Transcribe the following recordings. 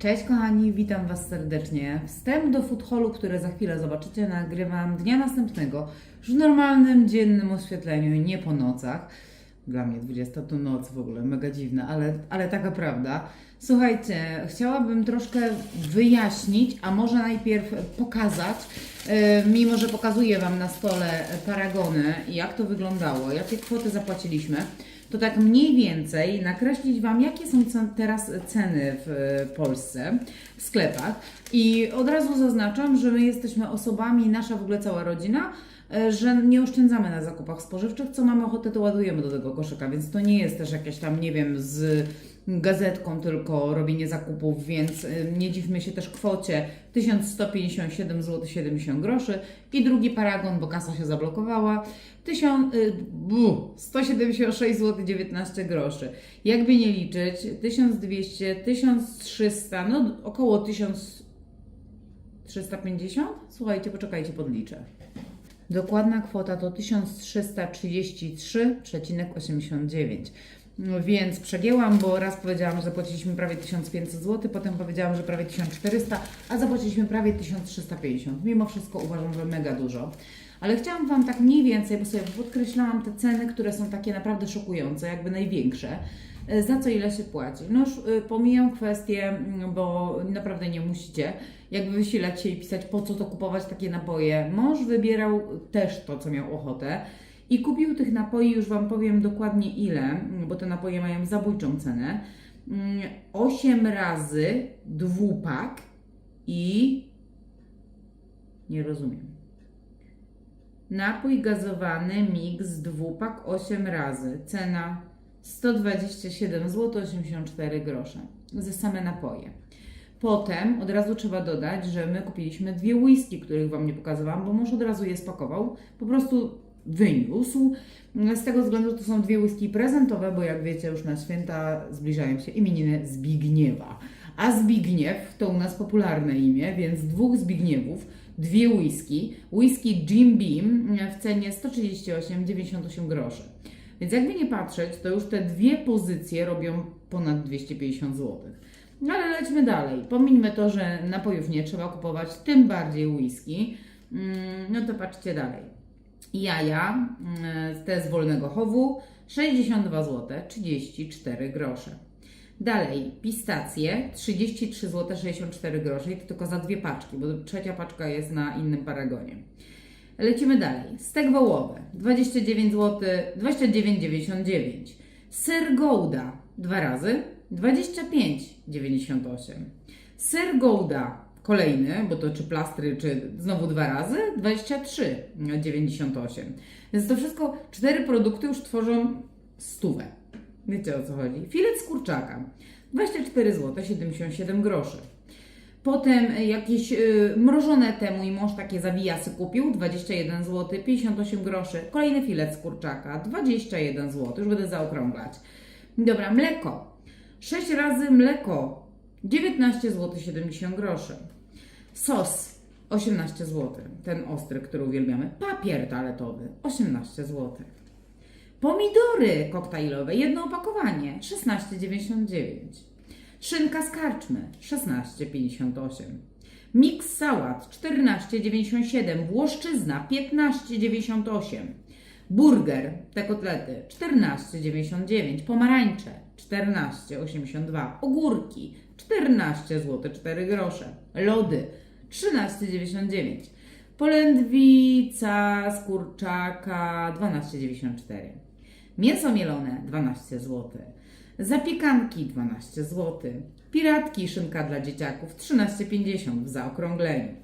Cześć kochani, witam Was serdecznie. Wstęp do food hallu, który za chwilę zobaczycie, nagrywam dnia następnego, w normalnym, dziennym oświetleniu, nie po nocach. Dla mnie 20 to noc w ogóle, mega dziwne, ale, ale taka prawda. Słuchajcie, chciałabym troszkę wyjaśnić, a może najpierw pokazać, e, mimo że pokazuję Wam na stole paragony, jak to wyglądało, jakie kwoty zapłaciliśmy to tak mniej więcej nakreślić Wam, jakie są teraz ceny w e, Polsce, w sklepach. I od razu zaznaczam, że my jesteśmy osobami, nasza w ogóle cała rodzina, e, że nie oszczędzamy na zakupach spożywczych, co mamy ochotę, to ładujemy do tego koszyka, więc to nie jest też jakieś tam, nie wiem, z gazetką tylko robienie zakupów, więc y, nie dziwmy się też kwocie 1157 zł 70 groszy i drugi paragon, bo kasa się zablokowała, 1000, y, bu, 176 zł 19 groszy. Jakby nie liczyć, 1200, 1300, no około 1350? Słuchajcie, poczekajcie, podliczę. Dokładna kwota to 1333,89. No Więc przegięłam, bo raz powiedziałam, że zapłaciliśmy prawie 1500 zł, potem powiedziałam, że prawie 1400, a zapłaciliśmy prawie 1350. Mimo wszystko uważam, że mega dużo. Ale chciałam Wam tak mniej więcej, bo sobie podkreślałam te ceny, które są takie naprawdę szokujące, jakby największe. E, Za co ile się płaci? No już y, pomijam kwestię, mm, bo naprawdę nie musicie jakby wysilać się i pisać po co to kupować takie napoje. Mąż wybierał też to, co miał ochotę. I kupił tych napoi, już Wam powiem dokładnie ile, bo te napoje mają zabójczą cenę. 8 razy dwupak i. Nie rozumiem. Napój gazowany mix dwupak 8 razy. Cena 127 zł 84 grosze za same napoje. Potem od razu trzeba dodać, że my kupiliśmy dwie whisky, których Wam nie pokazywałam, bo mąż od razu je spakował. Po prostu wyniósł. Z tego względu to są dwie whisky prezentowe, bo jak wiecie, już na święta zbliżają się imieniny Zbigniewa. A Zbigniew to u nas popularne imię, więc dwóch Zbigniewów, dwie whisky. Whisky Jim Beam w cenie 138,98 groszy. Więc jakby nie patrzeć, to już te dwie pozycje robią ponad 250 zł. No ale lećmy dalej. Pomińmy to, że napojów nie trzeba kupować, tym bardziej whisky. Mm, No to patrzcie dalej. Jaja, mm, te z wolnego chowu, 62 zł 34 grosze. Dalej, pistacje 33 zł 64 grosze i to tylko za dwie paczki, bo trzecia paczka jest na innym paragonie. Lecimy dalej. Stek wołowy 29 zł 29,99. Ser Gouda dwa razy 25,98. Ser Gouda kolejny, bo to czy plastry, czy znowu dwa razy 23,98. Więc to wszystko, cztery produkty już tworzą stówę. Wiecie o co chodzi? Filet z kurczaka 24 zł 77 groszy. Potem jakieś y, mrożone te mój mąż takie zawijasy kupił 21 zł 58 groszy. Kolejny filet z kurczaka 21 zł, już będę zaokrąglać. Dobra, mleko. 6 razy mleko 19 zł 70 groszy. Sos 18 zł, ten ostry, który uwielbiamy. Papier toaletowy 18 zł. Pomidory koktajlowe, jedno opakowanie 16,99. Szynka z karczmy 16,58. Miks sałat 14,97. Włoszczyzna 15,98. Burger, te kotlety 14,99. Pomarańcze 14,82. Ogórki 14 zł 4 grosze. Lody 13,99. Polędwica z kurczaka 12,94. Mięso mielone 12 zł. Zapiekanki 12 zł. Piratki szynka dla dzieciaków 13,50 w zaokrągleniu.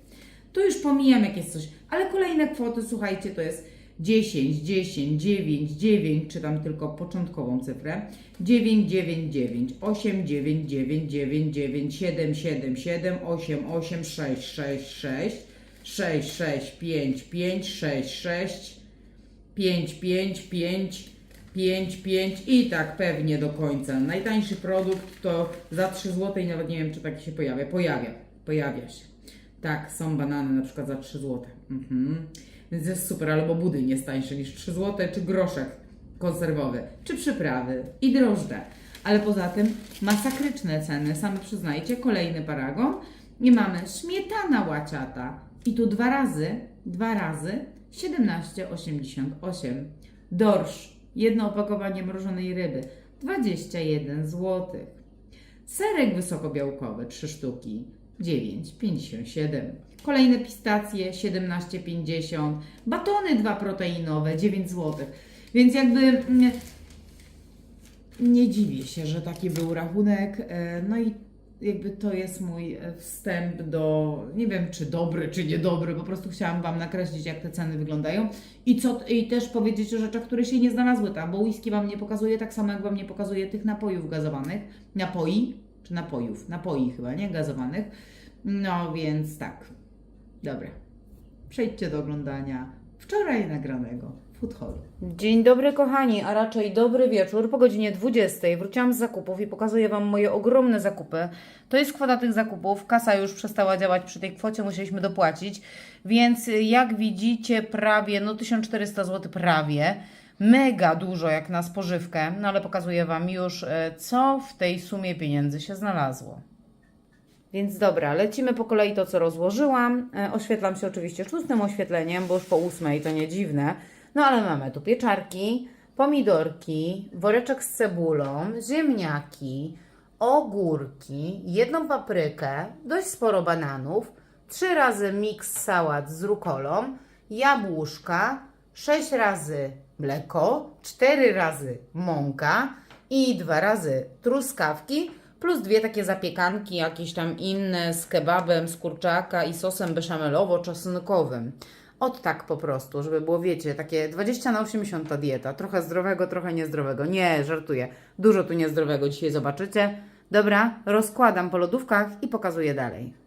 Tu już pomijam jakieś coś, ale kolejne kwoty, słuchajcie, to jest 10, 10, 9, 9, czy tam tylko początkową cyfrę, 9, 9, 9, 8, 9, 9, 9, 9, 7, 7, 7, 8, 8, 6, 6, 6, 6, 6, 5, 5, 6, 6, 5, 5, 5, 5, 5 i tak pewnie do końca. Najtańszy produkt to za 3 zł i nawet nie wiem, czy taki się pojawia. Pojawia, pojawia się. Tak, są banany na przykład za 3 zł. Mhm. Więc jest super, albo budyń jest tańszy niż 3 zł, czy groszek konserwowy, czy przyprawy i drożdże. ale poza tym masakryczne ceny, same przyznajcie, kolejny paragon. I mamy śmietana łaciata i tu dwa razy, dwa razy 17,88. Dorsz, jedno opakowanie mrożonej ryby 21 zł. Serek wysokobiałkowy 3 sztuki 9,57. Kolejne pistacje 17,50. Batony dwa proteinowe 9 zł. Więc jakby mm, nie dziwię się, że taki był rachunek. E, No i jakby to jest mój wstęp do, nie wiem czy dobry, czy niedobry, po prostu chciałam Wam nakreślić, jak te ceny wyglądają i, co, i też powiedzieć o rzeczach, które się nie znalazły tam, bo whisky Wam nie pokazuje, tak samo jak Wam nie pokazuje tych napojów gazowanych, napoi, czy napojów, napoi chyba, nie gazowanych, no więc tak, dobra, przejdźcie do oglądania wczoraj nagranego Food Hallu. Dzień dobry kochani, a raczej dobry wieczór. Po godzinie 20 wróciłam z zakupów i pokazuję Wam moje ogromne zakupy. To jest kwota tych zakupów. Kasa już przestała działać przy tej kwocie, musieliśmy dopłacić. Więc jak widzicie prawie, no 1400 zł prawie. Mega dużo jak na spożywkę, no ale pokazuję Wam już e, co w tej sumie pieniędzy się znalazło. Więc dobra, lecimy po kolei to, co rozłożyłam. E, oświetlam się oczywiście sztucznym oświetleniem, bo już po ósmej to nie dziwne. No ale mamy tu pieczarki, pomidorki, woreczek z cebulą, ziemniaki, ogórki, jedną paprykę, dość sporo bananów, trzy razy miks sałat z rukolą, jabłuszka, sześć razy mleko, cztery razy mąka i dwa razy truskawki, plus dwie takie zapiekanki, jakieś tam inne z kebabem, z kurczaka i sosem beszamelowo-czosnkowym. Od tak po prostu, żeby było, wiecie, takie 20 na 80 ta dieta. Trochę zdrowego, trochę niezdrowego. Nie, żartuję. Dużo tu niezdrowego dzisiaj zobaczycie. Dobra, rozkładam po lodówkach i pokazuję dalej.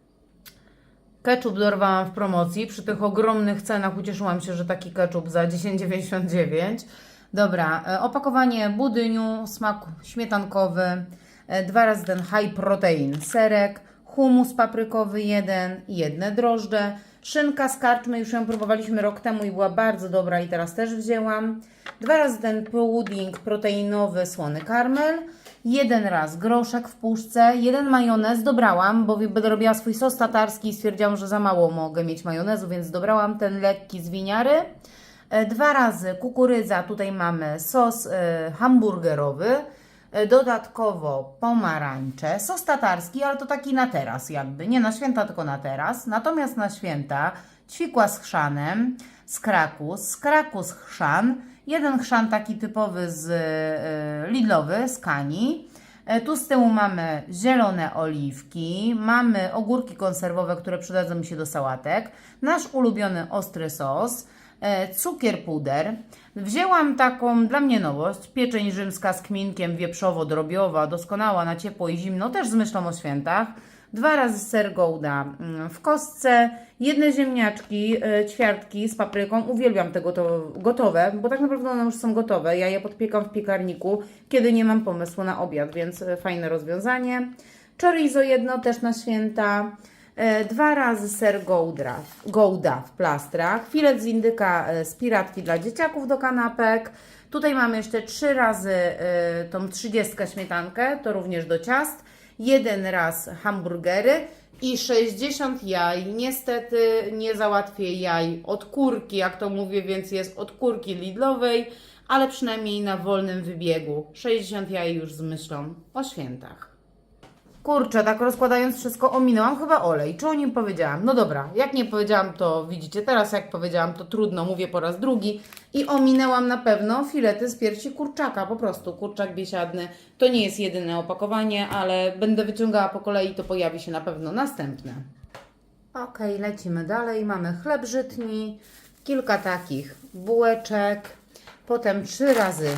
Ketchup dorwałam w promocji. Przy tych ogromnych cenach ucieszyłam się, że taki ketchup za 10,99. Dobra, e, opakowanie budyniu, smak śmietankowy, e, dwa razy ten high protein serek, humus paprykowy jeden jedne drożdże, szynka z karczmy, już ją próbowaliśmy rok temu i była bardzo dobra i teraz też wzięłam. Dwa razy ten pudding proteinowy słony karmel, jeden raz groszek w puszce, jeden majonez dobrałam, bo będę robiła swój sos tatarski i stwierdziłam, że za mało mogę mieć majonezu, więc dobrałam ten lekki z winiary. E, Dwa razy kukurydza, tutaj mamy sos e, hamburgerowy, e, dodatkowo pomarańcze, sos tatarski, ale to taki na teraz jakby, nie na święta, tylko na teraz. Natomiast na święta ćwikła z chrzanem, z krakus, z krakus chrzan, jeden chrzan taki typowy z e, Lidlowy, z Kani. E, Tu z tyłu mamy zielone oliwki, mamy ogórki konserwowe, które przydadzą mi się do sałatek, nasz ulubiony ostry sos, e, cukier puder. Wzięłam taką dla mnie nowość, pieczeń rzymska z kminkiem wieprzowo-drobiowa, doskonała na ciepło i zimno, też z myślą o świętach. Dwa razy ser gouda mm, w kostce, jedne ziemniaczki, e, ćwiartki z papryką. Uwielbiam te goto- gotowe, bo tak naprawdę one już są gotowe. Ja je podpiekam w piekarniku, kiedy nie mam pomysłu na obiad, więc e, fajne rozwiązanie. Chorizo jedno też na święta. E, Dwa razy ser gouda, gouda w plastrach, filet z indyka z piratki dla dzieciaków do kanapek. Tutaj mamy jeszcze trzy razy tą trzydziestkę śmietankę, to również do ciast. Jeden raz hamburgery i 60 jaj. Niestety nie załatwię jaj od kurki, jak to mówię, więc jest od kurki Lidlowej, ale przynajmniej na wolnym wybiegu. 60 jaj już z myślą o świętach. Kurczę, tak rozkładając wszystko, ominęłam chyba olej. Czy o nim powiedziałam? No dobra, jak nie powiedziałam, to widzicie. Teraz jak powiedziałam, to trudno, mówię po raz drugi. I ominęłam na pewno filety z piersi kurczaka, po prostu kurczak biesiadny. To nie jest jedyne opakowanie, ale będę wyciągała po kolei, to pojawi się na pewno następne. Ok, lecimy dalej. Mamy chleb żytni, kilka takich bułeczek, potem trzy razy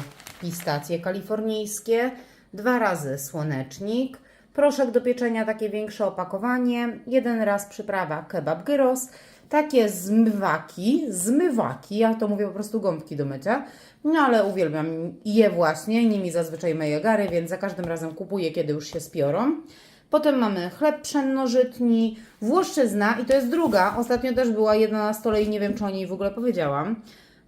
pistacje kalifornijskie, dwa razy słonecznik, proszek do pieczenia, takie większe opakowanie, jeden raz przyprawa kebab gyros, takie zmywaki, zmywaki, ja to mówię po prostu gąbki do mycia, no ale uwielbiam je właśnie, nimi zazwyczaj myję gary, więc za każdym razem kupuję, kiedy już się spiorą. Potem mamy chleb pszennożytni, włoszczyzna i to jest druga. Ostatnio też była jedna na stole i nie wiem, czy o niej w ogóle powiedziałam.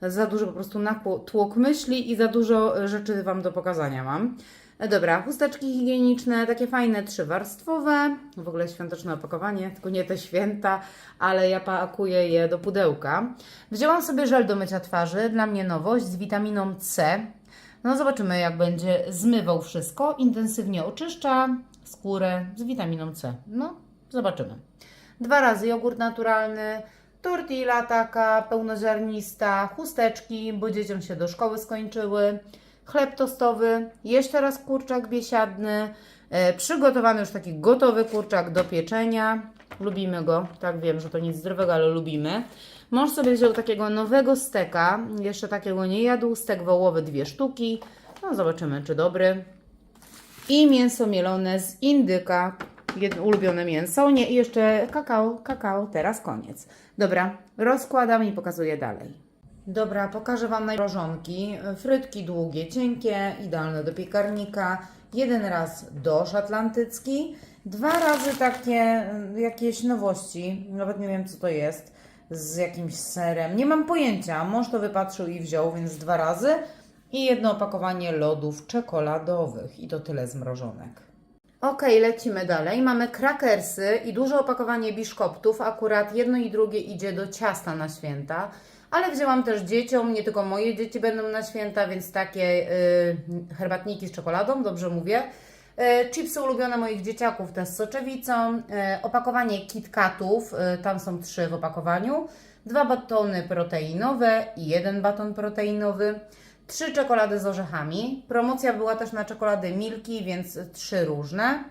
Za dużo po prostu natłok myśli i za dużo e, rzeczy Wam do pokazania mam. E, Dobra, chusteczki higieniczne, takie fajne, trzywarstwowe. W ogóle świąteczne opakowanie, tylko nie te święta, ale ja pakuję je do pudełka. Wzięłam sobie żel do mycia twarzy, dla mnie nowość, z witaminą C. No zobaczymy, jak będzie zmywał wszystko. Intensywnie oczyszcza skórę z witaminą C. No, zobaczymy. Dwa razy jogurt naturalny, tortilla taka pełnoziarnista, chusteczki, bo dzieciom się do szkoły skończyły, chleb tostowy, jeszcze raz kurczak biesiadny, e, przygotowany już taki gotowy kurczak do pieczenia. Lubimy go, tak wiem, że to nic zdrowego, ale lubimy. Mąż sobie wziął takiego nowego steka, jeszcze takiego nie jadł, stek wołowy dwie sztuki. No zobaczymy, czy dobry. I mięso mielone z indyka, ulubione mięso. Nie, i jeszcze kakao, kakao, teraz koniec. Dobra, rozkładam i pokazuję dalej. Dobra, pokażę Wam najmrożonki. Frytki długie, cienkie, idealne do piekarnika. Jeden raz dosz atlantycki. Dwa razy takie y, jakieś nowości, nawet nie wiem co to jest, z jakimś serem. Nie mam pojęcia. Mąż to wypatrzył i wziął, więc dwa razy. I jedno opakowanie lodów czekoladowych. I to tyle zmrożonek. Ok, lecimy dalej. Mamy krakersy i duże opakowanie biszkoptów. Akurat jedno i drugie idzie do ciasta na święta. Ale wzięłam też dzieciom, nie tylko moje dzieci będą na święta, więc takie y, herbatniki z czekoladą, dobrze mówię. Y, chipsy ulubione moich dzieciaków też z soczewicą. Y, opakowanie KitKatów, y, tam są trzy w opakowaniu. Dwa batony proteinowe i jeden baton proteinowy. Trzy czekolady z orzechami. Promocja była też na czekolady Milki, więc trzy różne.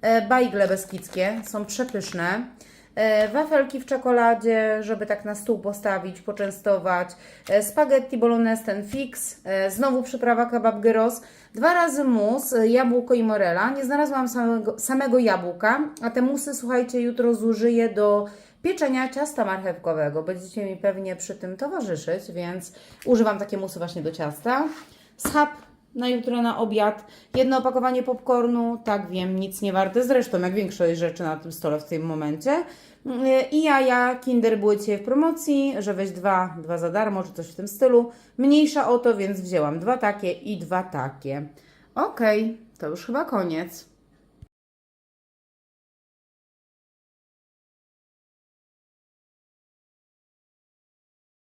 E, Bajgle beskidzkie są przepyszne. E, Wafelki w czekoladzie, żeby tak na stół postawić, poczęstować. E, Spaghetti bolognese ten fix. E, Znowu przyprawa kebab gyros. Dwa razy mus, jabłko i morela. Nie znalazłam samego, samego jabłka, a te musy, słuchajcie, jutro zużyję do pieczenia ciasta marchewkowego. Będziecie mi pewnie przy tym towarzyszyć, więc używam takie musy właśnie do ciasta. Schab na jutro na obiad. Jedno opakowanie popcornu, tak wiem, nic nie warte. Zresztą, jak większość rzeczy na tym stole w tym momencie. I jaja Kinder były dzisiaj w promocji, że weź dwa, dwa za darmo, czy coś w tym stylu. Mniejsza o to, więc wzięłam dwa takie i dwa takie. Okej, to już chyba koniec.